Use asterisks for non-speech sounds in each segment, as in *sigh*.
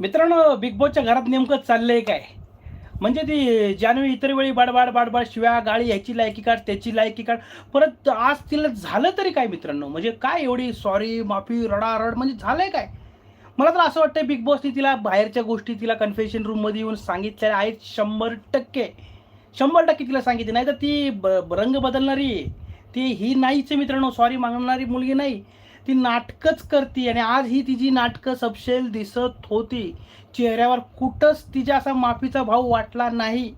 मित्रांनो बिग बॉसच्या घरात नेमकं चाललंय काय? म्हणजे ती जान्हवी इतर वेळी बाडबाड बाडबाड शिव्या गाळी ह्याची लायकी काढ त्याची लायकी काढ. परत आज तिला झालं तरी काय मित्रांनो? म्हणजे काय एवढी सॉरी माफी रडारड म्हणजे झालंय काय? मला तर असं वाटतं बिग बॉसने तिला बाहेरच्या गोष्टी तिला कन्फेशन रूममध्ये येऊन सांगितलेल्या आहेत शंभर टक्के. शंभर टक्के तिला सांगितले. नाही तर ती ब रंग बदलणारी आहे. ती ही नाहीच मित्रांनो. सॉरी मागणारी मुलगी नाही. ती नाटकच करते आणि आज ही तिची नाटकं सपशेल दिसत होती. चेहऱ्यावर कुठंच तिच्या असा माफीचा भाव वाटला नाही.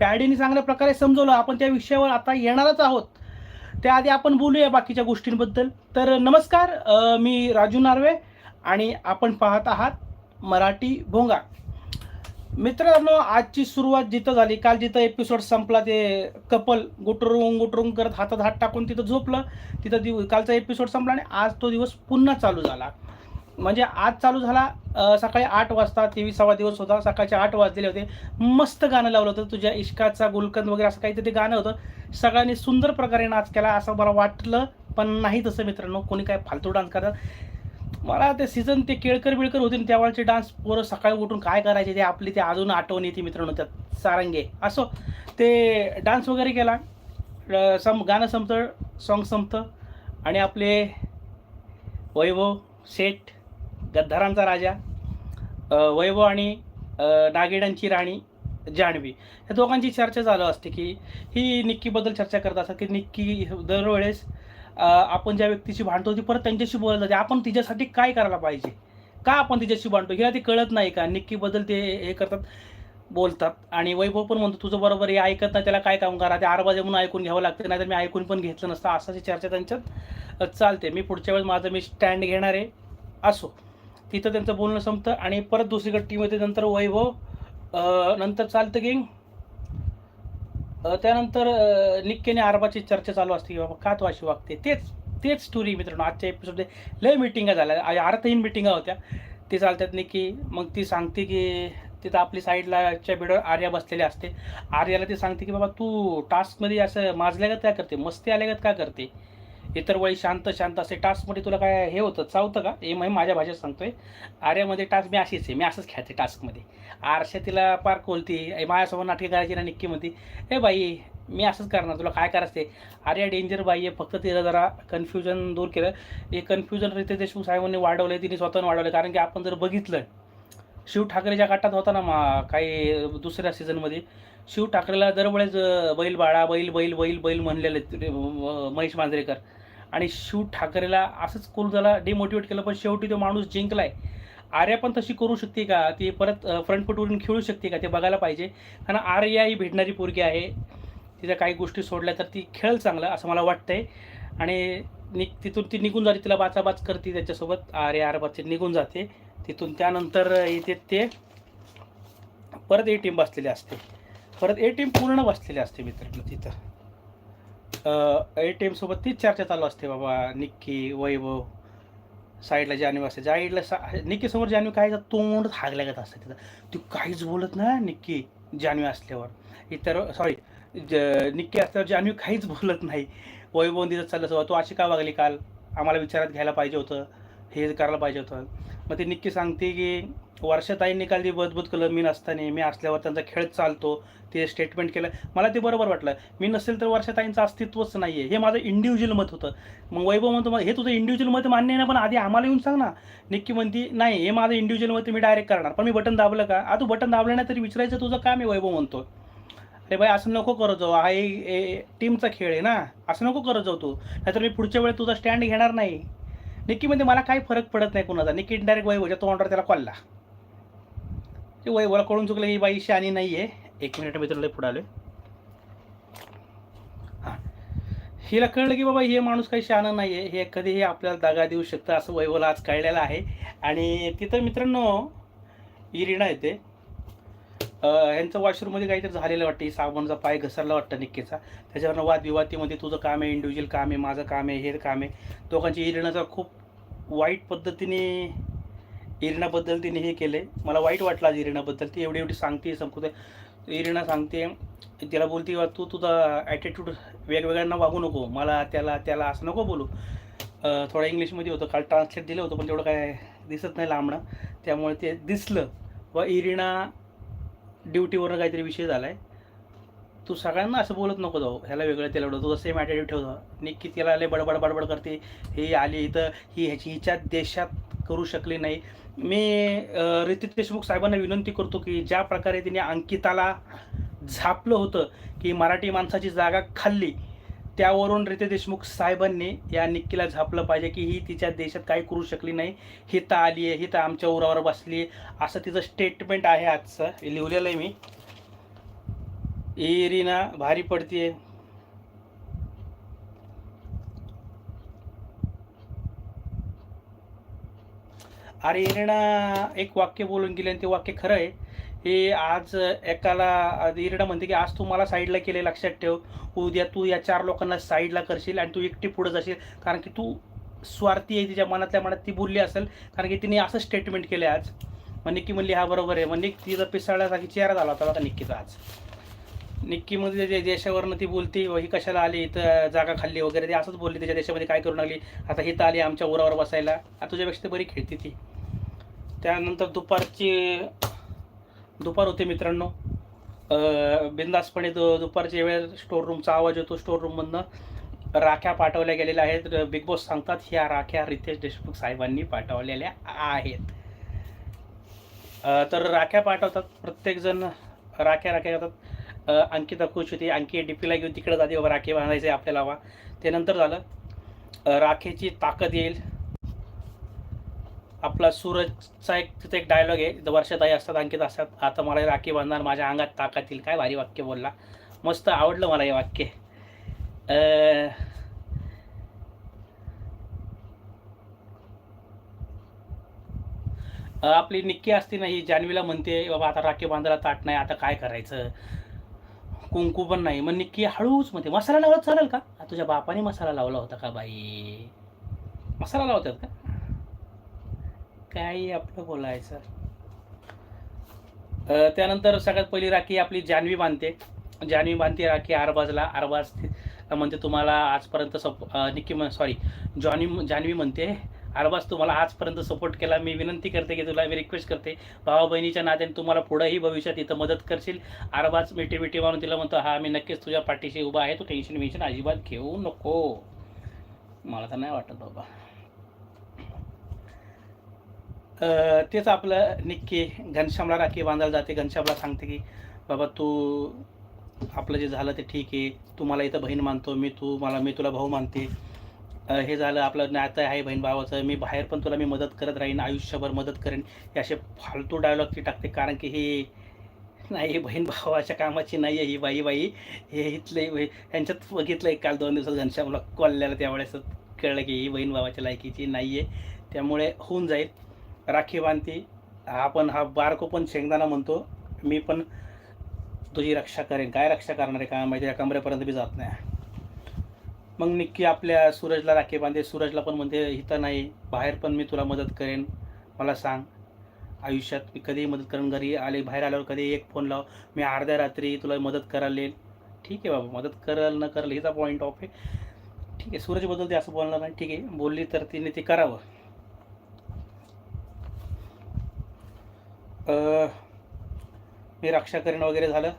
पॅडीने चांगल्या प्रकारे समजवलं. आपण त्या विषयावर आता येणारच आहोत. त्याआधी आपण बोलूया बाकीच्या गोष्टींबद्दल. तर नमस्कार मी राजू नार्वे आणि आपण पाहत आहात मराठी भोंगा. मित्रांनो आजची सुरुवात जिथं झाली काल जिथं एपिसोड संपला ते कपल गुटरुंग गुटरुंग करत हातात हात टाकून तिथं झोपलं. तिथं दिव कालचा एपिसोड संपला आणि आज तो दिवस पुन्हा चालू झाला. म्हणजे आज चालू झाला सकाळी आठ वाजता तेवीसावा दिवस होता सकाळचे आठ वाजलेले होते. मस्त गाणं लावलं होतं तुझ्या इश्काचा गुलकंद वगैरे असं काहीतरी ते गाणं होतं. सगळ्यांनी सुंदर प्रकारे नाच केला असं मला वाटलं पण नाही तसं मित्रांनो कोणी काय फालतू डान्स करतात मला ते सीझन ते केळकर बिळकर होते ना त्यावेळेचे डान्स पोरं सकाळी उठून काय करायचे ते आपली ते अजून आठवण येते मित्रांनो त्यात सारंगे. असो ते डान्स वगैरे केला. सम गाणं संपतं सॉन्ग संपतं. आणि आपले वैभव शेठ गद्दारांचा राजा वैभव आणि नागिडांची राणी जान्हवी या दोघांची चर्चा चालू असते की ही निक्कीबद्दल चर्चा करत असतात की निक्की दरवेळेस आपण ज्या व्यक्तीशी भांडतो ती परत त्यांच्याशी बोलायला जाते आपण तिच्यासाठी काय करायला पाहिजे? का आपण तिच्याशी भांडतो? हिला ते कळत नाही का? निक्कीबद्दल ते हे करतात बोलतात. आणि वैभव पण म्हणतो तुझं बरोबर हे ऐकत नाही त्याला काय काम करा ते आरबाजे म्हणून ऐकून घ्यावं लागतं नाही तर मी ऐकून पण घेतलं नसतं. असाची चर्चा त्यांच्यात चालते. मी पुढच्या वेळेस माझं मी स्टँड घेणार आहे. असो. तिथं त्यांचं बोलणं संपतं आणि परत दुसरीकडे टीम येते. नंतर वैभव नंतर चालतं की त्यानंतर निक्केने आरबाची चर्चा चालू असते की बाबा का तो अशी वागते? तेच तेच स्टोरी मित्रांनो आजच्या एपिसोडमध्ये लय मिटिंगा झाल्या. अर्थहीन मिटिंगा होत्या. ते चालतात निक्की मग ती सांगते की तिथं आपली साईडलाच्या बिडवर आर्या बसलेली असते. आर्याला ती सांगते की बाबा तू टास्कमध्ये असं माजल्यागत काय करते? मस्ती आल्यागत का करते? इतर वेळी शांत शांत असे टास्कमध्ये तुला काय हे होतं चावतं का? हे मी माझ्या भाषेत सांगतोय. आर्यामध्ये टास्क मी अशीच आहे. मी असंच खेळते टास्कमध्ये आरशा तिला पार कोलती माझ्यासोबत माझ्यासमोर नाटके करायची ना निक्की म्हणती ए बाई मी असंच करणार तुला काय करायचं ते? आर्या डेंजर बाई आहे फक्त तिला जरा कन्फ्युजन दूर केलं. हे कन्फ्युजन रितेश देशमुख साहेबांनी वाढवलं तिने स्वतःने वाढवलं कारण की आपण जर बघितलं शिव ठाकरेच्या गटात होता ना मा काही दुसऱ्या सीझनमध्ये शिव ठाकरेला दरवेळेस बैल बाळा बैल बैल बैल बैल म्हणलेले महेश मांजरेकर. आणि शिव ठाकरेला असंच कुल त्याला डिमोटिवेट केलं पण शेवटी तो माणूस जिंकलाय. आर्या पण तशी करू शकते का? ती परत फ्रंट फुटवरून खेळू शकते का? ते बघायला पाहिजे. कारण आर्या ही भेटणारी पोरगी आहे. तिच्या काही गोष्टी सोडल्या तर ती खेळ चांगलं असं मला वाटतंय. आणि नि तिथून ती निघून जाते तिला बाचाबाच करते त्याच्यासोबत. आर्य आरबाचे निघून जाते. तिथून त्यानंतर येते ते परत ए टीम बसलेली असते. परत ए टीम पूर्ण बसलेली असते मित्रांनो तिथं. ए टीमसोबत तीच चर्चा चालू असते बाबा निक्की वैभव. साईडला जानवी असते साईडला सा निक्कीसमोर जानवी काय तोंड हागल्यागत असते तिथं. तू काहीच बोलत ना निक्की जानवी असल्यावर. इतर सॉरी ज निक्की असल्यावर जानवी काहीच बोलत नाही. वैभव तिथं चाललं असं तू अशी का वागली काल? आम्हाला विचारात घ्यायला पाहिजे होतं हे करायला पाहिजे होतं. मग ती निक्की सांगते की वर्षाताईंनी काल जी बदबूत केलं मी नसताना मी असल्यावर त्यांचा खेळ चालतो ते स्टेटमेंट केलं. मला ते बरोबर वाटलं. मी नसेल तर वर्षाताईंचं अस्तित्वच नाही आहे हे माझं इंडिव्हिज्युअल मत होतं. मग वैभव म्हणतो "मग हे तुझं इंडिव्हिज्युअल मत मान्य आहे ना पण आधी आम्हाला येऊन सांग ना. निक्की म्हणती नाही हे माझं इंडिव्हिज्युअल मत मी डायरेक्ट करणार. पण मी बटन दाबलं का? आ तू बटन दाबलं नाही तरी विचारायचं तुझं काम आहे वैभव म्हणतो. अरे भाई असं नको करत जाऊ. हा ए टीमचा खेळ आहे ना. असं नको करत जाऊ तू. नाहीतर मी पुढच्या वेळेस तुझा स्टँड घेणार नाही. निक्की म्हणते मला काही फरक पडत नाही कोणाचा. निक्की डायरेक्ट वैभवच्या तोंडावर त्याला कॉलला ते वैभवला कळून चुकलं ही बाई शानी नाही आहे एक मिनिट मी तुला पुढे आलो हां. हिला कळलं की बाबा हे माणूस काही शहाणा नाही आहे हे कधीही आपल्याला दागा देऊ शकतं. असं वैभवला आज कळलेलं आहे. आणि तिथं मित्रांनो इरिना येते. यांचं वॉशरूममध्ये काहीतरी झालेलं वाटतं. ही साबणचा पाय घसरला वाटतं निक्कीचा. त्याच्यावरनं वादविवादीमध्ये तुझं काम आहे इंडिव्हिज्युअल काम आहे माझं काम आहे हे काम आहे. दोघांची इरिनाचा खूप वाईट पद्धतीने इरिनाबद्दल तिने हे केले. मला वाईट वाटलं आज इरिनाबद्दल. ती एवढी एवढी सांगते संपते इरिना सांगते तिला बोलते तू तुझा ॲटिट्यूड वेगवेगळ्यांना वागू नको. मला त्याला त्याला असं नको बोलू. थोडं इंग्लिशमध्ये होतं काल ट्रान्सलेट दिलं होतं पण तेवढं काय दिसत नाही लांबणं. त्यामुळे ते दिसलं. व इरिना ड्युटीवरनं काहीतरी विषय झाला आहे तू सगळ्यांना असं बोलत नको जाऊ. ह्याला वेगळं त्याला एवढं तू सेम ॲटिट्यूड ठेवतो निक्की तिला आले बडबड बडबड करते. ही आली इथं. ही ह्याची हिच्या देशात करू शकले नाही. मी अं, रितेश देशमुख साहेबांना विनंती करतो की ज्या प्रकारे तिने अंकिताला झापलं होतं की मराठी माणसाची जागा खाल्ली त्यावरून रितेश देशमुख साहेबांनी या निक्कीला झापलं पाहिजे की ही तिच्या देशात काही करू शकली नाही. ही तर आली आहे ही तर आमच्या उरावर बसली आहे. असं तिचं स्टेटमेंट आहे आजचं. लिहिलेलं आहे मी. इरिना भारी पडतीये. अरे इरिना एक वाक्य बोलून गेले आणि ते वाक्य खरं आहे. हे आज एकाला इरडा म्हणते की आज तू मला साईडला केले लक्षात ठेव. उद्या तू या चार लोकांना साईडला करशील आणि तू एकटी पुढे जाशील. कारण की तू स्वार्थी आहे तिच्या मनातल्या मनात ती बोलली असेल. कारण की तिने असं स्टेटमेंट केलं आज. मग निक्की म्हणली हा बरोबर आहे. मग निक तिचा पिसाळ्यासाठी चेहरा झाला होता बघा निक्कीचा आज. निक्कीमध्ये जे देशावरनं ती बोलती ही कशाला आली? इथं जागा खाल्ली वगैरे. ती असंच बोलली त्याच्या देशामध्ये काय करून आली आता हिथं आली आमच्या उरावर बसायला. आता तुझ्यापेक्षा बरी खेळते ती. त्यानंतर दुपारची दुपार होते मित्रांनो. बिंदासपणे दु दुपारच्या वेळेस स्टोर रूमचा आवाज येतो. स्टोर रूममधनं राख्या पाठवल्या गेलेल्या आहेत. बिग बॉस सांगतात ह्या राख्या रितेश देशमुख साहेबांनी पाठवलेल्या आहेत. तर राख्या पाठवतात. प्रत्येकजण राख्या राख्या करतात. अंकिता खुश होती. अंकी डीपीला घेऊन तिकडे जाते. बाबा राखी बांधायचे आपल्याला वा ते नंतर झालं. राखेची ताकद येईल. आपला सूरजचा एक तिथे एक डायलॉग आहे. इथं वर्षाताई असतात अंकित असतात. आता मला राखी बांधणार माझ्या अंगात ताकद येईल काय भारी वाक्य बोलला. मस्त आवडलं मला हे वाक्य. अं, आपली निक्की असते ना ही जान्हवीला म्हणते बाबा आता राखी बांधायला ताट नाही आता काय करायचं? कुंकू पण नाही. मग निक्की हळूच म्हणते मसाला लावला चालेल का? तुझ्या बापाने मसाला लावला होता का बाई? मसाला लावतात का? काही आपलं बोलायचं? त्यानंतर सगळ्यात पहिली राखी आपली जान्हवी बांधते. जान्हवी बांधते राखी आरबाजला. आरबाज म्हणते तुम्हाला आजपर्यंत सप अं, निक्की सॉरी जॉनी जान्हवी म्हणते अरबाज तुम्हाला आजपर्यंत सपोर्ट केला. मी विनंती करते की तुला मी रिक्वेस्ट करते भावा बहिणीच्या नात्याने तुम्हाला पुढंही भविष्यात इथं मदत करशील. अरबाज मिठी मिठी मारून तिला म्हणतो हा मी नक्कीच तुझ्या पाठीशी उभा आहे. तू टेन्शन वेन्शन अजिबात घेऊ नको. मला तर नाही वाटत बाबा. तेच आपलं निक्की घनश्यामला राखी बांधायला जाते. घनश्यामला सांगते की बाबा तू आपलं जे झालं ते ठीक आहे. तू मला इथं बहीण मानतो. मी तू मला मी तुला भाऊ मानते. हे झालं आपलं नातं आहे बहीण भावाचं. मी बाहेर पण तुला मी मदत करत राहीन आयुष्यभर मदत करेन. हे असे फालतू डायलॉग ती टाकते. कारण की हे नाही बहीण भावाच्या कामाची नाही आहे ही बाई बाई. हे इथले ह्यांच्यात बघितलं एक काल दोन दिवसात घनश्यामला कॉलल्याला त्यावेळेस कळलं की ही बहीण भावाच्या लायकीची नाही आहे त्यामुळे होऊन जाईल. राखी बांधती. आपण हा बारको पण शेंगदाणा म्हणतो. मी पण तुझी रक्षा करेन. काय रक्षा करणार आहे काय माहिती या कमरेपर्यंत बी जात नाही. मग निक्की आपल्या सूरजला राखी बांधते. सूरजला पण म्हणते इथं नाही. बाहेर पण मी तुला मदत करेन. मला सांग. आयुष्यात मी कधीही मदत करेन. घरी आले बाहेर आल्यावर कधी एक फोन लाव. मी अर्ध्या रात्री तुला मदत करायला. येईल ठीक आहे बाबा मदत कराल न कराल हिचा पॉईंट ऑफ आहे. ठीक आहे सूरजबद्दल ते असं बोलणार नाही. ठीक आहे बोलली तर तिने ते करावं. मी रक्षा वगैरे झालं.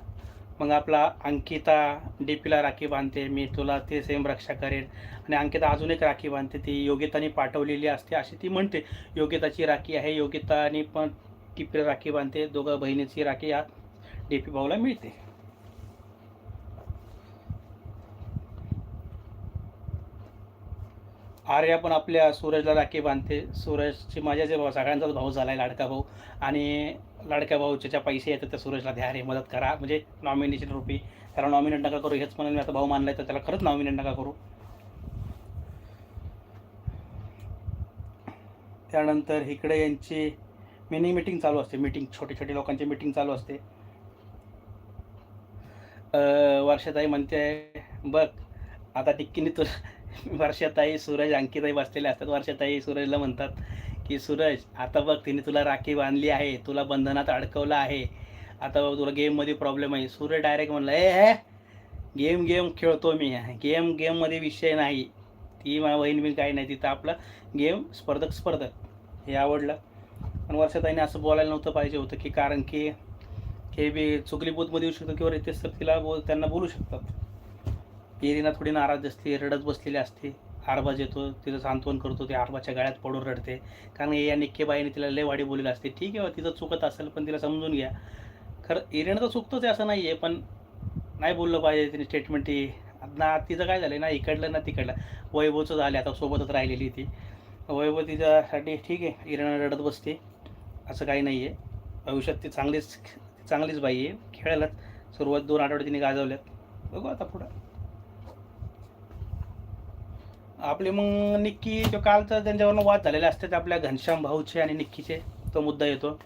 मग आपला अंकिता डी पीला राखी बांधते मी तुला ते सेम रक्षा करेन. आणि अंकिता अजून एक राखी बांधते ती योगिताने पाठवलेली असते अशी ती म्हणते. योगिताची राखी आहे योगिताने पण डीपीला राखी बांधते दोघं बहिणीची राखी या डीपी भाऊला मिळते. आर्या पण आपल्या सूरजला राखी बांधते. सूरजची माझ्या जे भाऊ सगळ्यांचाच भाऊ झाला आहे लाडका भाऊ. आणि लाडक्या भाऊच्या ज्या पैसे येतात त्या सूरजला द्या रे मदत करा. म्हणजे नॉमिनेशन रुपी. त्याला नॉमिनेट नका करू हेच म्हणून मी आता भाऊ मानलाय तर त्याला खरंच नॉमिनेट नका करू. त्यानंतर इकडे यांची मिनी मिटिंग चालू असते. मिटिंग छोटे छोटे लोकांची मिटिंग चालू असते. वर्षाताई म्हणते बघ आता टिक्कीने तुला *laughs* वर्षाताई सूरज अंकिताई बसलेले असतात. वर्षाताई सूरजला म्हणतात की सूरज आता बघ तिने तुला राखी बांधली आहे. तुला बंधनात अडकवलं आहे. आता बघ तुला गेममध्ये प्रॉब्लेम आहे. सूरज डायरेक्ट म्हणलं ए हे गेम गेम खेळतो मी. गेम गेममध्ये विषय नाही. ती मा बहीण बिन काही नाही. तिथं आपलं गेम स्पर्धक स्पर्धक. हे आवडलं. पण वर्षाताईने असं बोलायला नव्हतं पाहिजे होतं की कारण की हे बी चुकली बोधमध्ये येऊ शकतं किंवा रितेश सर तिला बोल त्यांना बोलू शकतात. इरिना थोडी नाराज असते रडत बसलेली असते. आरबाज येतो तिचं सांत्वन करतो ते आरबाच्या गळ्यात पडून रडते. कारण या निक्केबाईने तिला लय वाडी बोललेली असते. ठीक आहे बा, तिचं चुकत असेल पण तिला समजून घ्या. खरं इरिना तर चुकतोच आहे असं नाही आहे पण नाही बोललं पाहिजे तिने स्टेटमेंट ती ना तिचं काय झालं ना इकडलं ना तिकडलं. वैभवचं झालं आता सोबतच राहिलेली ती. वैभव तिच्यासाठी ठीक आहे इरिना रडत बसते. असं काही नाही आहे भविष्यात ती चांगलीच चांगलीच बाई आहे खेळायलाच सुरुवात दोन आठवडे तिने गाजवल्यात. बघू आता पुढं. आपले मग निक्की जो कालचा त्यांच्यावरनं वाद झालेले असतात आपल्या घनश्याम भाऊचे आणि निक्कीचे तो मुद्दा येतो.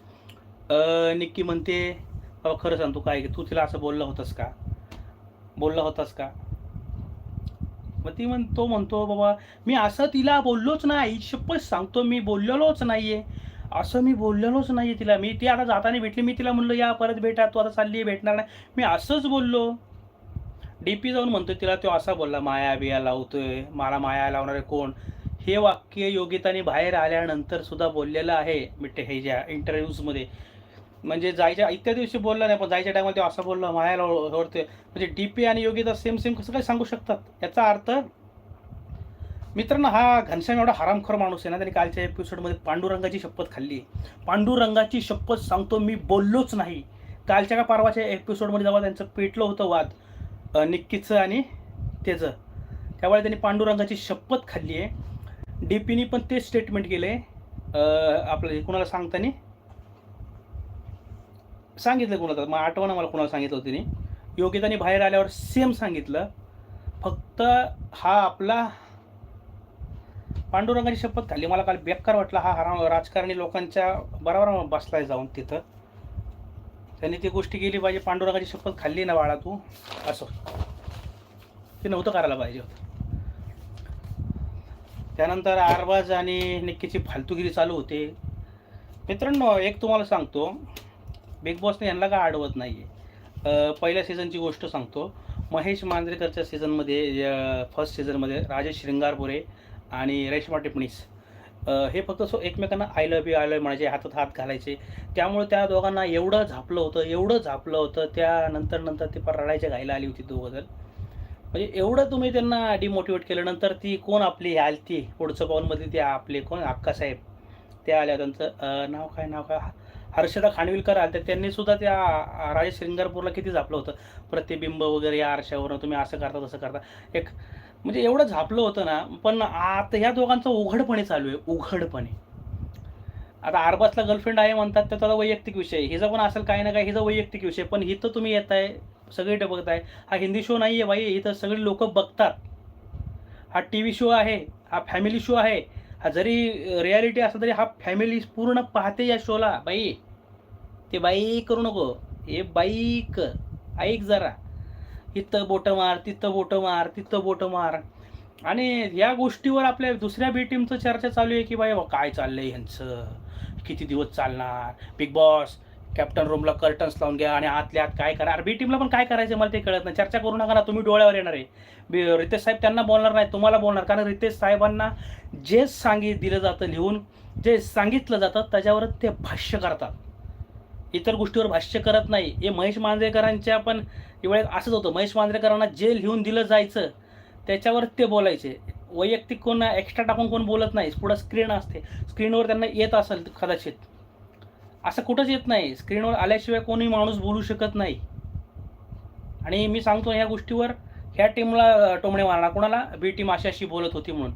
निक्की म्हणते बाबा खरं सांगतो काय काय तू तिला असं बोलला होतास का? बोलला होतास का? मग ती म्हण तो म्हणतो बाबा मी असं तिला बोललोच नाही शपथ सांगतो मी बोललेलोच नाहीये. असं मी बोललेलोच नाहीये तिला. मी ती आता जाताना भेटली मी तिला म्हणलं या परत भेटा तू आता चालली भेटणार नाही. मी असंच बोललो. डी पी जाऊन म्हणतोय तिला तो असा बोलला माया बिया लावतोय मला माया लावणारे कोण? हे वाक्य योगिताने बाहेर आल्यानंतर सुद्धा बोललेलं आहे मिठे हे ज्या इंटरव्ह्यूजमध्ये म्हणजे जायच्या इतक्या दिवशी बोलला नाही पण जायच्या टायमाला तो असं बोलला माया लावतोय म्हणजे डीपी आणि योगिता सेम सेम कसं काय सांगू शकतात? याचा अर्थ मित्रांनो हा घनश्याम एवढा हरामखोर माणूस आहे ना त्याने कालच्या एपिसोडमध्ये पांडुरंगाची शपथ खाल्ली पांडुरंगाची शपथ सांगतो मी बोललोच नाही. कालच्या का परवाच्या एपिसोडमध्ये जेव्हा त्यांचं पेटलं होतं वाद निक्कीचं आणि त्याचं त्यावेळी त्यांनी पांडुरंगाची शपथ खाल्ली आहे. डी पीनी पण तेच स्टेटमेंट केले आपलं हे कुणाला सांगताना? सांगितलं कुणाला? मग आठवणं मला कुणाला सांगितलं होतं तिने? योगिताने बाहेर आल्यावर सेम सांगितलं. फक्त हा आपला पांडुरंगाची शपथ खाल्ली. मला काल बेकार वाटला. हा राजकारणी लोकांच्या बरोबर बसलाय जाऊन तिथं. त्यांनी ती गोष्टी केली पाहिजे. पांडुरंगाची शपथ खाल्ली ना बाळा तू? असं. ते नव्हतं करायला पाहिजे होतं. त्यानंतर आरबाज आणि निक्कीची फालतूगिरी चालू होते. मित्रांनो एक तुम्हाला सांगतो. बिग बॉसने यांना का अडवत नाही आहे पहिल्या सीझनची गोष्ट सांगतो. महेश मांजरेकरच्या सीझनमध्ये फर्स्ट सीझनमध्ये राजेश श्रृंगारपुरे आणि रेश्मा टिपणीस हे फक्त सो एकमेकांना I love you I love म्हणायचे हातात हात घालायचे. त्यामुळे त्या दोघांना एवढं झापलं होतं एवढं झापलं होतं त्यानंतर नंतर ती पर रडायच्या घायला आली होती दोघं जण म्हणजे एवढं तुम्ही त्यांना डिमोटिवेट केलं नंतर ती कोण आपली? आलती पुढचं पाऊलमध्ये ती आपले कोण? अक्कासाहेब त्या आल्या त्यांचं नाव काय नाव काय? हर्षदा खानविलकर आल्या त्यांनी सुद्धा त्या अ, राजेश श्रृंगारपूरला किती झापलं होतं? प्रतिबिंब वगैरे या आरशावरनं तुम्ही असं करता तसं करता. एक म्हणजे एवढं झापलं होतं ना पण आता ह्या दोघांचं उघडपणे चालू आहे उघडपणे. आता आरबासला गर्लफ्रेंड आहे म्हणतात तर त्याचा वैयक्तिक विषय. हिचा पण असेल काही ना काही हिचा वैयक्तिक विषय. पण इथं तुम्ही येत आहे सगळे बघताय हा हिंदी शो नाही आहे बाई इथं सगळी लोक बघतात. हा टी व्ही शो आहे हा फॅमिली शो आहे. हा जरी रियालिटी असला तरी हा फॅमिली पूर्ण पाहते या शोला बाई ते बाई करू नको. हे बाईक ऐक जरा. इथं बोटं मार तिथं बोटं मार तिथं बोटं मार. आणि या गोष्टीवर आपल्या दुसऱ्या बी टीमचं चर्चा चालू आहे की बाई बा, काय चाललंय ह्यांचं? किती दिवस चालणार? बिग बॉस कॅप्टन रूमला कर्टन्स लावून घ्या आणि आतल्या आत काय करा बी टीमला पण काय करायचं मला ते कळत नाही. चर्चा करू नका ना तुम्ही डोळ्यावर येणार आहे. रितेश साहेब त्यांना बोलणार नाही तुम्हाला बोलणार. कारण रितेश साहेबांना जे सांगित दिलं जातं लिहून जे सांगितलं जातं त्याच्यावर ते भाष्य करतात. इतर गोष्टीवर भाष्य करत नाही. हे महेश मांजरेकरांच्या पण वेळेत असंच होतं. महेश मांजरेकरांना जे लिहून दिलं जायचं. त्याच्यावर ते बोलायचे. वैयक्तिक कोण एक्स्ट्रा टाकून कोण बोलत नाही. पुढं स्क्रीन असते. स्क्रीनवर त्यांना येत असेल कदाचित. असं कुठंच येत नाही. स्क्रीनवर आल्याशिवाय कोणी माणूस बोलू शकत नाही. आणि मी सांगतो ह्या गोष्टीवर ह्या टीमला टोमणे मारणार. कोणाला? बी टीम अशी अशी बोलत होती म्हणून.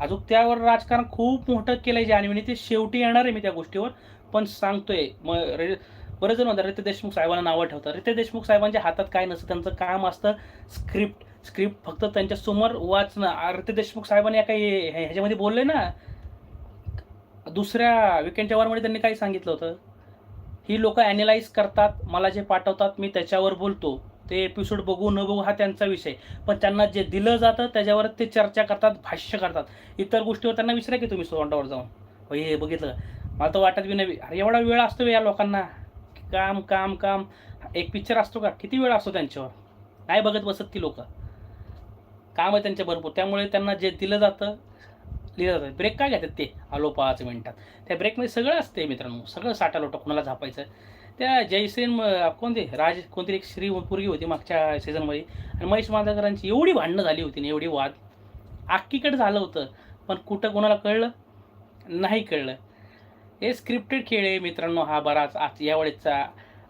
अजून त्यावर राजकारण खूप मोठं केलं आहे जान्हवीने ते शेवटी येणार आहे मी त्या गोष्टीवर. पण सांगतोय मग रे बरेच जण म्हणतात रितेश देशमुख साहेबांना नावं ठेवतात. रितेश देशमुख साहेबांच्या हातात काय नसतं त्यांचं काम असतं स्क्रिप्ट स्क्रिप्ट फक्त त्यांच्यासमोर वाचणं. आ, रितेश देशमुख साहेबांनी या काही हे- ह्याच्यामध्ये बोलले ना दुसऱ्या विकेंडच्या वरमध्ये त्यांनी काय सांगितलं होतं. ही लोक ॲनालाइज करतात मला जे पाठवतात मी त्याच्यावर बोलतो. ते एपिसोड बघू न बघू हा त्यांचा विषय. पण त्यांना जे दिलं जातं त्याच्यावर ते चर्चा करतात भाष्य करतात. इतर गोष्टीवर त्यांना विसरा की तुम्ही सोंडावर जाऊन. हे बघितलं. मला तर वाटत बी नाही. अरे एवढा वेळ असतो या लोकांना. काम काम काम. एक पिक्चर असतो का? किती वेळ असतो त्यांच्यावर? नाही बघत बसत ती लोक. काम आहे त्यांच्या भरपूर. त्यामुळे त्यांना जे दिलं जातं लिहिलं जातं. ब्रेक काय घेतात ते? आलो पाच मिनटात त्या ब्रेकमध्ये सगळं असते मित्रांनो. सगळं साठा लोटं कुणाला झापायचं. त्या जयसेन कोणते राज कोणती एक श्रीपुरगी होती मागच्या सीझनमध्ये आणि महेश मांजरकरांची एवढी भांडणं झाली होती ना एवढी वाद. आक्कीकडे झालं होतं. पण कुठं कोणाला कळलं? नाही कळलं. हे स्क्रिप्टेड खेळ आहे मित्रांनो हा बराच आज यावेळेसचा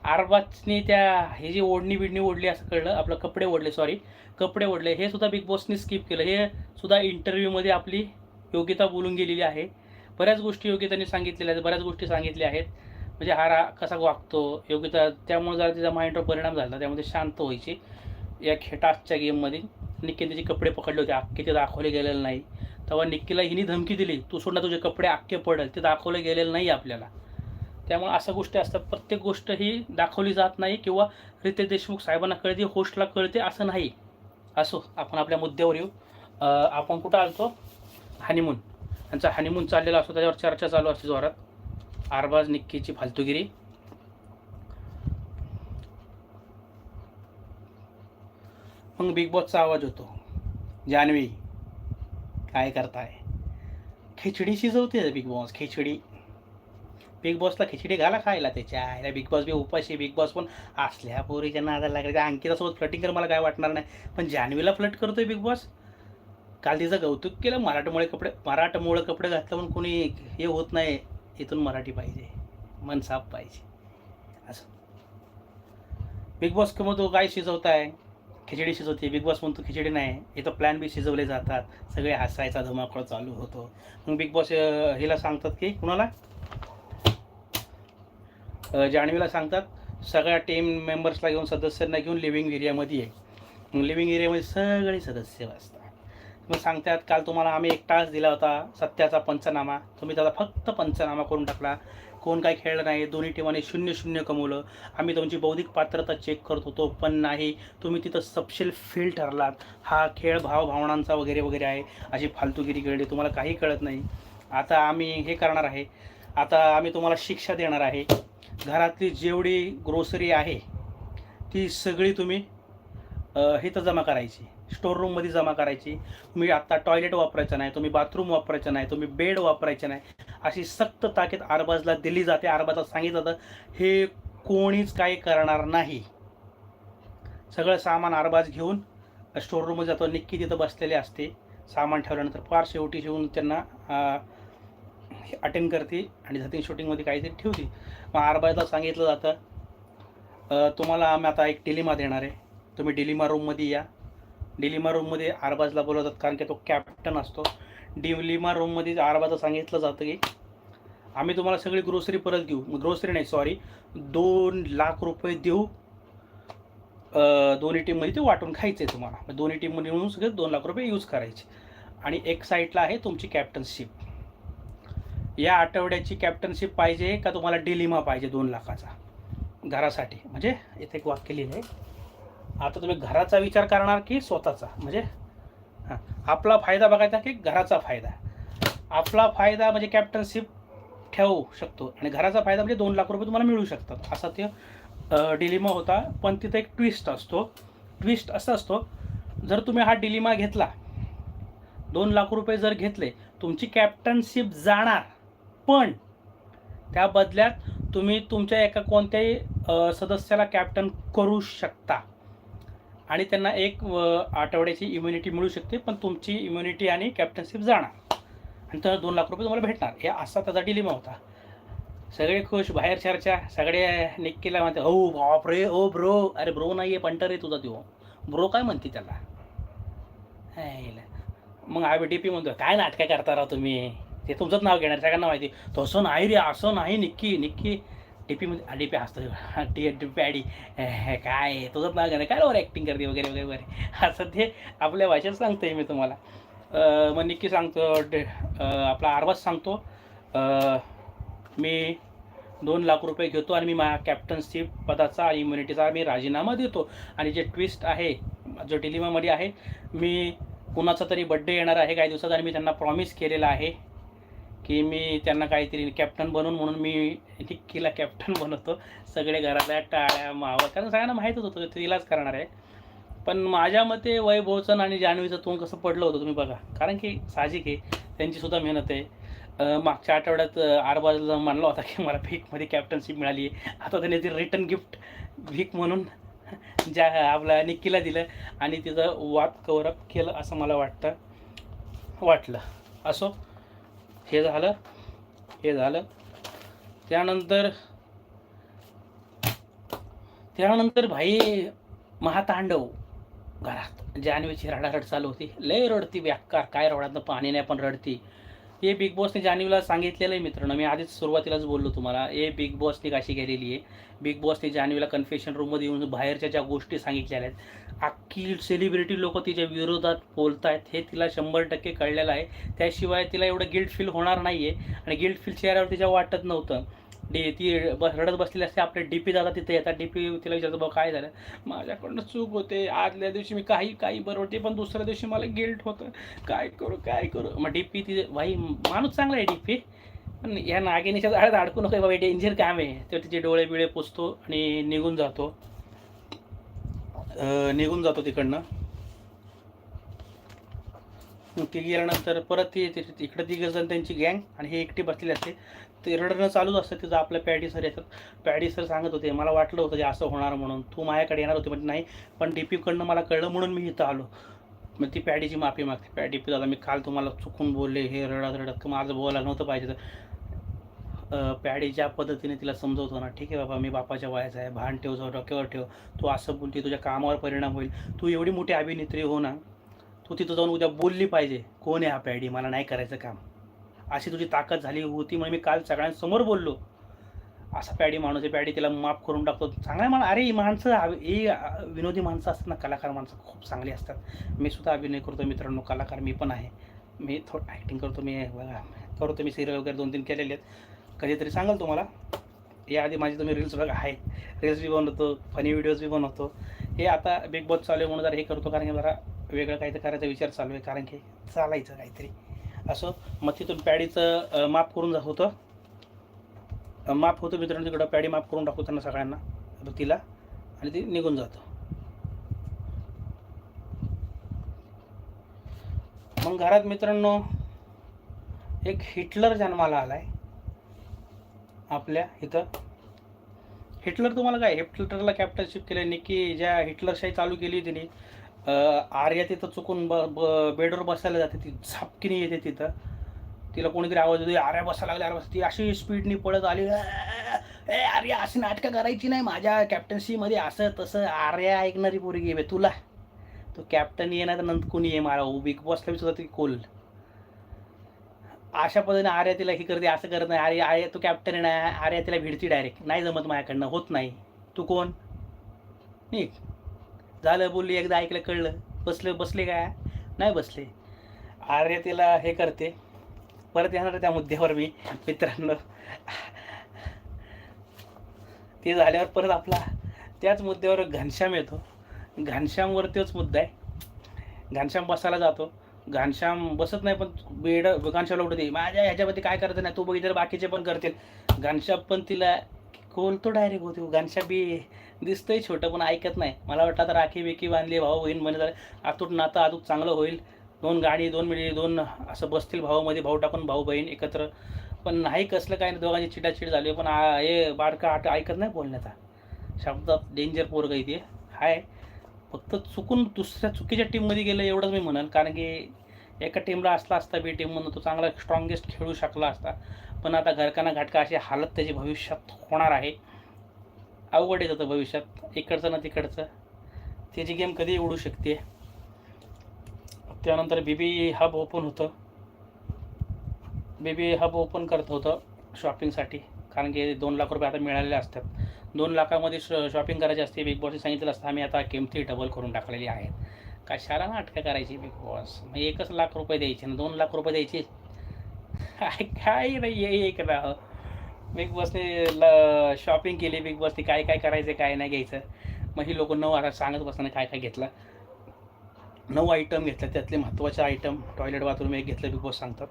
वेळेचा. त्या हे जी ओढणी बिडणी ओढली असं कळलं आपलं कपडे ओढले सॉरी कपडे ओढले हे सुद्धा बिग बॉसने स्किप केलं. हे सुद्धा इंटरव्ह्यूमध्ये आपली योग्यता बोलून गेलेली आहे. बऱ्याच गोष्टी योग्यताने सांगितलेल्या आहेत बऱ्याच गोष्टी सांगितल्या आहेत. म्हणजे हा रा कसा वागतो योग्यता त्यामुळे जरा तिचा माइंडवर परिणाम झाला त्यामध्ये शांत व्हायची. या खेटाच्या गेममध्ये निकेन त्याचे कपडे पकडले होते अख्खे ते दाखवले गेलेले नाही तेव्हा निक्कीला हिनी धमकी दिली तू सोडणार तुझे कपडे आख्खे पडेल. ते दाखवले गेलेले नाही आपल्याला. त्यामुळे अशा गोष्टी असतात. प्रत्येक गोष्ट ही दाखवली जात नाही किंवा रितेश देशमुख साहेबांना कळते होस्टला कळते असं नाही. असो आपण आपल्या मुद्द्यावर येऊ. आपण कुठं आलतो? हनीमून. त्यांचा हनीमून चाललेला असतो त्याच्यावर चर्चा चालू असते जोरात. आरबाज निक्कीची फालतुगिरी. मग बिग बॉसचा आवाज होतो. जान्हवी. काय करताय? खिचडी शिजवते बिग बॉस खिचडी. बिग बॉसला खिचडी घाला खायला त्याच्या. आईला बिग बॉस बी उपाशी बिग बॉस पण असल्या पोरीच्या नादाला लागले. त्या अंकितासोबत फ्लटिंग कर मला काय वाटणार नाही. पण जान्हवीला फ्लट करतोय बिग बॉस काल तिचं कौतुक केलं मराठमोळे कपडे मराठमोळे कपडे घातलं म्हणून कोणी हे होत नाही. इथून मराठी पाहिजे. मन साफ पाहिजे. असं. बिग बॉस कमतो काय शिजवताय? खिचडी शिजवते. बिग बॉस म्हणतो खिचडी नाही इथं प्लॅन बी शिजवले जातात. सगळे हसायचा धमाकळ चालू होतो. मग बिग बॉस हिला सांगतात की कुणाला? जाणवीला जान्हवीला सांगतात सगळ्या टीम मेंबर्सला घेऊन सदस्यांना घेऊन लिव्हिंग एरियामध्ये ये. मग लिव्हिंग एरियामध्ये सगळे सदस्य बसतात. मग सांगतात काल तुम्हाला आम्ही एक तास दिला होता सत्याचा पंचनामा. तुम्ही त्याचा फक्त पंचनामा करून टाकला. कोण काय खेळलं नाही दोन्ही टीमाने शून्य शून्य कमवलं. आम्ही तुमची बौद्धिक पात्रता चेक करत होतो पण नाही तुम्ही तिथं सपशेल फेल ठरलात. हा खेळ भावभावनांचा वगैरे वगैरे आहे. अशी फालतूगिरी खेळली तुम्हाला काही कळत नाही. आता आम्ही हे करणार आहे. आता आम्ही तुम्हाला शिक्षा देणार आहे. घरातली जेवढी ग्रोसरी आहे ती सगळी तुम्ही हिथं हे तर जमा करायची. स्टोर रूममध्ये जमा करायची. तुम्ही आत्ता टॉयलेट वापरायचं नाही तुम्ही बाथरूम वापरायचं नाही तुम्ही बेड वापरायचं नाही. अशी सक्त ताकीद आरबाजला दिली जाते. आरबाजला सांगितलं जातं हे कोणीच काही करणार नाही. सगळं सामान आरबाज घेऊन स्टोर रूममध्ये जातो. निक्की तिथं बसलेले असते. सामान ठेवल्यानंतर फार शेवटी येऊन त्यांना अटेंड करते आणि झतीन शूटिंगमध्ये काहीतरी ठेवते. मग आरबाजला सांगितलं जातं तुम्हाला आम्ही आता एक डिलिमा देणार आहे. तुम्ही डिलिमा रूममध्ये या. डिलिमा रूममध्ये आरबाजला बोलवतात कारण की तो कॅप्टन असतो. डिलिमा रूममध्ये आरबाजला सांगितलं जातं की आम्ही तुम्हाला सगळी ग्रोसरी परत देऊ ग्रोसरी नाही सॉरी दोन लाख रुपये देऊ. दोन्ही टीममध्ये ते वाटून खायचं आहे तुम्हाला दोन्ही टीममध्ये मिळून सगळे दोन लाख रुपये यूज करायचे. आणि एक साईडला आहे तुमची कॅप्टनशिप या आठवड्याची कॅप्टनशिप पाहिजे का तुम्हाला डिलिमा पाहिजे दोन लाखाचा? घरासाठी. म्हणजे इथे एक वाक्य लिहिलं आहे आता तुम्ही घराचा विचार करणार की स्वतःचा? म्हणजे हां आपला फायदा बघायचा की घराचा फायदा. आपला फायदा म्हणजे कॅप्टनशिप ठेवू शकतो आणि घराचा फायदा म्हणजे दोन लाख रुपये तुम्हाला मिळू शकतात. असा ते डिलिमा होता. पण तिथं एक ट्विस्ट असतो. ट्विस्ट असा असतो जर तुम्ही हा डिलिमा घेतला दोन लाख रुपये जर घेतले तुमची कॅप्टनशिप जाणार. पण त्या बदल्यात तुम्ही तुमच्या एका कोणत्याही सदस्याला कॅप्टन करू शकता. आणि त्यांना एक आठवड्याची इम्युनिटी मिळू शकते पण तुमची इम्युनिटी आणि कॅप्टनशिप जाणार. आणि तर दोन लाख रुपये तुम्हाला भेटणार. हे असा त्याचा डिलिमा होता. सगळे खुश बाहेर चर्चा सगळे निक्कीला म्हणते हो बाप रे ओ ब्रो अरे ब्रो नाही आहे पंटर आहे तुझा तो ब्रो काय म्हणते त्याला? हायला. मग आम्ही डी पी म्हणतो काय नाटकं करता राहा तुम्ही? ते तुमचंच नाव घेणार सगळ्यांना माहिती. तसं नाही रे असं नाही निक्की निक्की. डी पीमध्ये डी पी असतो *laughs* टी डी पी आडी काय? आहे, ना नाव काय ओव्हर ॲक्टिंग करते वगैरे वगैरे वगैरे? *laughs* असं ते आपल्या भाषेत सांगतोय मी तुम्हाला. मग निक्की सांगतो डे- आपला आरबाज सांगतो. मी दोन लाख रुपये घेतो आणि मी माझ्या कॅप्टनशिप पदाचा आणि इम्युनिटीचा मी राजीनामा देतो. आणि जे ट्विस्ट आहे जो डिलिमामध्ये आहे मी कुणाचा तरी बड्डे येणार आहे काही दिवसात आणि मी त्यांना प्रॉमिस केलेला आहे. की मी त्यांना काहीतरी कॅप्टन बनवून म्हणून मी निक्कीला कॅप्टन बनवतो. सगळे घरातल्या टाळ्या मावं कारण सगळ्यांना माहीतच होतं ते तिलाच करणार आहे. पण माझ्या मते वैभवचन आणि जान्हवीचं तोंड कसं पडलं होतं तुम्ही बघा. कारण की साहजिक आहे त्यांचीसुद्धा मेहनत आहे. मागच्या आठवड्यात आरबाजला मानला होता की मला भीकमध्ये कॅप्टनशिप मिळाली आहे. आता त्याने ते रिटर्न गिफ्ट भीक म्हणून ज्या आपल्या निक्कीला दिलं आणि तिचं वाद कवरअप केलं असं मला वाटतं वाटलं. असो. हे झालं हे झालं. त्यानंतर त्यानंतर भाई महातांडव घरात. जान्हवीची रडारड चालू होती. लय रडती बेकार काय रडातनं पाणी नाही पण रडती. हे बिग बॉसने जान्हवीला सांगितलेलं आहे मित्रांनो. मी आधीच सुरुवातीलाच बोललो तुम्हाला. हे बिग बॉसने कशी केलेली आहे? बिग बॉसने जान्हवीला कन्फेशन रूममध्ये येऊन बाहेरच्या ज्या गोष्टी सांगितलेल्या आहेत अख्खी सेलिब्रिटी लोक तिच्या विरोधात बोलत आहेत हे तिला शंभर टक्के कळलेलं आहे. त्याशिवाय तिला एवढं गिल्ट फील होणार नाही आहे आणि गिल्ट फील चेहऱ्यावर तिच्या वाटत नव्हतं. डी ती ब रडत बसलेली असते आपले डी पी दादा तिथे येतात डी पी तिला विचारतो भाऊ काय झालं? माझ्याकडनं चूक होते. आदल्या दिवशी मी काही काही बरोबर पण दुसऱ्या दिवशी मला गिल्ट होतं. काय करू काय करू? मग डी पी तिथे भाई माणूस चांगला आहे डी पी. पण या नागिनीच्या झाडात अडकू नको बाबा डेंजर काम आहे. तर तिचे डोळे बिळे पुसतो आणि निघून जातो. निघून जातो तिकडनं. मग ती गेल्यानंतर परत ती ती- इकडं जण त्यांची गँग आणि हे एकटी बसलेली असते. ते रडणं चालूच असतं तिथं आपल्या पॅडी सर येतात. पॅडी सर सांगत होते मला वाटलं होतं की असं होणार म्हणून. तू माझ्याकडे येणार होती. म्हणजे नाही पण डी पीकडनं मला कळलं म्हणून मी इथं आलो. मग ती पॅडीची माफी मागते. पॅडी पी दादा मी काल तुम्हाला चुकून बोलले हे रडत रडत की माझं बोलायला नव्हतं पाहिजे तर. पॅडी ज्या पद्धतीने तिला समजवतो ना ठीक आहे बाबा मी बापाच्या वयाचा आहे भान ठेव जाऊ डोक्यावर ठेव. तू असं बोलते तुझ्या कामावर परिणाम होईल. तू एवढी मोठी अभिनेत्री हो ना तू तिथं जाऊन उद्या बोलली पाहिजे कोण आहे हा पॅडी? मला नाही करायचं काम. अशी तुझी ताकद झाली होती म्हणून मी काल सगळ्यांसमोर बोललो. असा पॅडी माणूस आहे पॅडी तिला माफ करून टाकतो. चांगला मला अरे ही माणसं ही विनोदी माणसं असतात ना कलाकार माणसं खूप चांगली असतात. मी सुद्धा अभिनय करतो मित्रांनो कलाकार मी पण आहे. मी थोडं ॲक्टिंग करतो मी करतो मी सिरियल वगैरे दोन तीन केलेले आहेत. कधीतरी सांगाल तुम्हाला? याआधी माझी तुम्ही रील्स बघा आहे. रील्स बी बनवतो फनी व्हिडिओज बी बनवतो. हे आता बिग बॉस चालू आहे म्हणून जरा हे करतो कारण की जरा वेगळं काहीतरी करायचा विचार चालू आहे कारण की चालायचं काहीतरी. असं. मग तिथून पॅडीचं माप माफ करून जा- होतं माप माफ होतं मित्रांनो तिकडं. पॅडी माफ करून टाकतो त्यांना सगळ्यांना तिला आणि ती निघून जातं. मग घरात मित्रांनो एक हिटलर जन्माला आलाय. आपल्या इथं. हिटलर तुम्हाला काय हिटलरला कॅप्टनशिप केलं निकी ज्या हिटलरशाही चालू केली तिने आर्या तिथं चुकून ब ब बेडवर बसायला जाते ती झापकीने येते तिथं. तिला कोणीतरी आवाज येतो आर्या बसायला लागली आर्या बस ती अशी स्पीडनी पळत आली ए आर्या अशी नाटकं करायची नाही माझ्या कॅप्टन्सीमध्ये असं तसं आर्या ऐकणारी पोरगी आहे बे, तुला. तो कॅप्टन ये ना तर नंतर कोणी ये मला बिग बॉसला सुद्धा ती कोल अशा पद्धतीने आर्या तिला हे करते असं करत नाही. आर्या आर्या तू कॅप्टन आहे ना आर्या तिला भिडती डायरेक्ट नाही जमत माझ्याकडनं होत नाही. तू कोण? ठीक झालं बोलली एकदा ऐकलं कळलं. बसले बसले काय? नाही बसले. आर्य तिला हे करते. परत येणार त्या मुद्द्यावर मी मित्रांनो. ते झाल्यावर परत आपला त्याच मुद्द्यावर घनश्याम येतो. घनश्यामवर तोच मुद्दा आहे. घनश्याम बसायला जातो. घनश्याम बसत नाही पण बेड घनश्यामला उठते माझ्या ह्याच्यामध्ये काय करायचं नाही तू बघितलं बाकीचे पण करतील. घनश्याम पण तिला खोलतो डायरेक्ट होतो? घनश्याम बी दिसतंय छोटं पण ऐकत नाही. मला वाटतं आता राखी बिकी बांधली भाऊ बहीण म्हणजे झालं आतूट नातं आतूट चांगलं होईल. दोन गाडी दोन मिळी दोन असं बसतील भावामध्ये भाऊ टाकून भाऊ बहीण एकत्र. पण नाही कसलं काय नाही दोघांची चिडाचिड झाली पण हे बाडका आट ऐकत नाही बोलण्याचा. शब्दात डेंजर पोरग इथे हाय. फक्त चुकून दुसऱ्या चुकीच्या टीममध्ये गेलं एवढंच मी म्हणेन. कारण की एका टीमला असला असता बी टीममधून तो चांगला स्ट्रॉंगेस्ट खेळू शकला असता. पण आता घरकाना घाटका अशी हालत त्याची भविष्यात होणार आहे. अवघड येत होतं भविष्यात. इकडचं ना तिकडचं. त्याची गेम कधी उडू शकते. त्यानंतर बीबी हब ओपन होतं. बीबी हब ओपन करत होतं शॉपिंगसाठी कारण की दोन लाख रुपये आता मिळालेले असतात. दोन लाखामध्ये श शॉपिंग करायची असते. बिग बॉसने सांगितलं असतं आम्ही आता किमती डबल करून टाकलेली आहेत कशाला नाटकं करायची बिग बॉस मग एकच लाख रुपये द्यायचे ना दोन लाख रुपये द्यायचे. *laughs* काय नाही हे एक राह बिग बॉसने ल शॉपिंग केली बिग बॉसने काय काय करायचं काय नाही घ्यायचं. मग ही लोक नऊ आता सांगत बसताना काय काय घेतलं? नऊ आयटम घेतलं त्यातले महत्त्वाचे आयटम टॉयलेट बाथरूम एक घेतलं बिग बॉस सांगतात.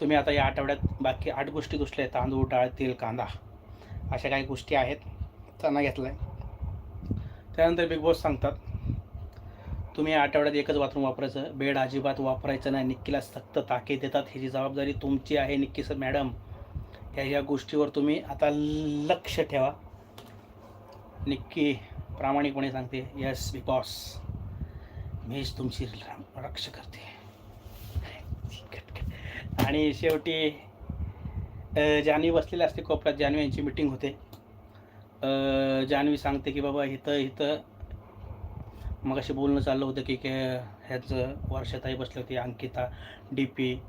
तुम्ही आता या आठवड्यात बाकी आठ गोष्टी दुसल्या आहेत? तांदूळ डाळ तेल कांदा अशा काही गोष्टी आहेत त्यांना घेतलं आहे त्यानंतर बिग बॉस सांगतात तुम्ही आठवड्यात एकच बाथरूम वापरायचं बेड अजिबात वापरायचं नाही निक्कीला सक्त ताकीद देतात ह्याची जबाबदारी तुमची आहे निक्की सर मॅडम ह्या ह्या गोष्टीवर तुम्ही आता लक्ष ठेवा. निक्की प्रामाणिकपणे सांगते यस बिकॉस मीच तुमची रक्ष करते. आणि शेवटी जानवी बसलेली असते कोपऱ्यात. जानवी यांची मिटिंग होते. जानवी सांगते की बाबा इथं इथं मग अशी बोलणं चाललं होतं की के- ह्याचं वर्षाताई बसली होती अंकिता डी पी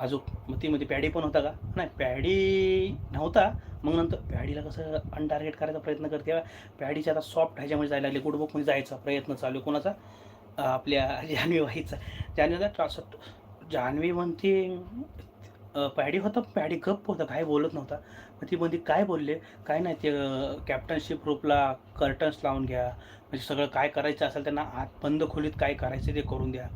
अजून मग ती मध्ये पॅडी पण होता का? नाही पॅडी नव्हता. मग नंतर पॅडीला कसं अनटार्गेट करायचा प्रयत्न करते पॅडीच्या आता सॉफ्ट ह्याच्यामध्ये जायला लागले. गुडबुकमध्ये जायचा प्रयत्न चालू कोणाचा? आपल्या जान्हवी व्हायचा जान्हवीचा ट्रान्स जान्हवी म्हणते पॅडी होता पॅडी गप्प होता काय बोलत नव्हता. मग ती म्हणते काय बोलले? काय नाही ते कॅप्टनशिप ग्रुपला कर्टन्स लावून घ्या. म्हणजे सगळं काय करायचं असेल त्यांना आत बंद खोलीत काय करायचं ते करून द्या.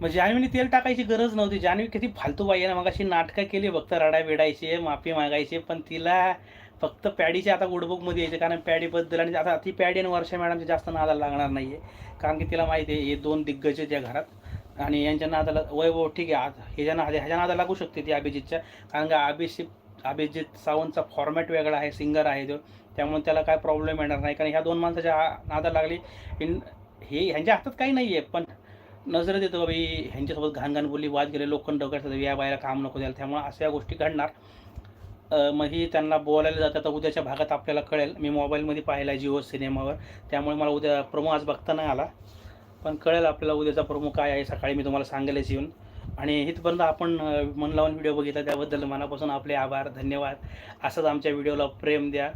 मग जान्हवीने तेल टाकायची गरज नव्हती. जान्हवी किती फालतू बाई आहे ना मग अशी नाटकं केली फक्त रडा बिडायचे माफी मागायचे पण तिला फक्त पॅडीचे आता गुडबुकमध्ये यायचे कारण पॅडीबद्दल आणि आता ती पॅडी आणि वर्षा मॅडमच्या जास्त नादाला लागणार नाही आहे कारण की तिला माहिती आहे हे दोन दिग्गज आहेत या घरात. आणि यांच्या नादाला वैभव ठीक आहे आज ह्याच्या ना ह्याच्या नादा लागू शकते ती अभिजितच्या. कारण का अभिषेक अभिजित सावंतचा फॉर्मॅट वेगळा आहे सिंगर आहे तो. त्यामुळे त्याला काय प्रॉब्लेम येणार नाही. कारण ह्या दोन माणसाच्या नादा लागली. इन हे ह्यांच्या हातात काही नाही आहे पण नजरेत येतं बाबा ह्यांच्यासोबत घाण घाण बोलली वाद गेले लोखंड डोक्यात या बायला काम नको द्यायला त्यामुळे अशा या गोष्टी घडणार. मग ही त्यांना बोलायला जातात तर उद्याच्या भागात आपल्याला कळेल. मी मोबाईलमध्ये पाहिला आहे जिओ सिनेमावर त्यामुळे मला उद्या प्रोमो आज बघता नाही आला. पण कळेल आपल्याला उद्याचा प्रोमो काय आहे सकाळी मी तुम्हाला सांगेलच येऊन आणि इथपर्यंत आपण मन लावून व्हिडिओ बघितला त्याबद्दल मनापासून आपले आभार धन्यवाद. असंच आमच्या व्हिडिओला प्रेम द्या.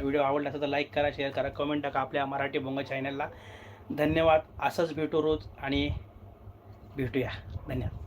व्हिडिओ आवडला असेल तर लाईक करा शेअर करा कमेंट टाका आपल्या मराठी बोंगा चॅनलला. धन्यवाद. असंच भेटू रोज आणि भेटूया. धन्यवाद.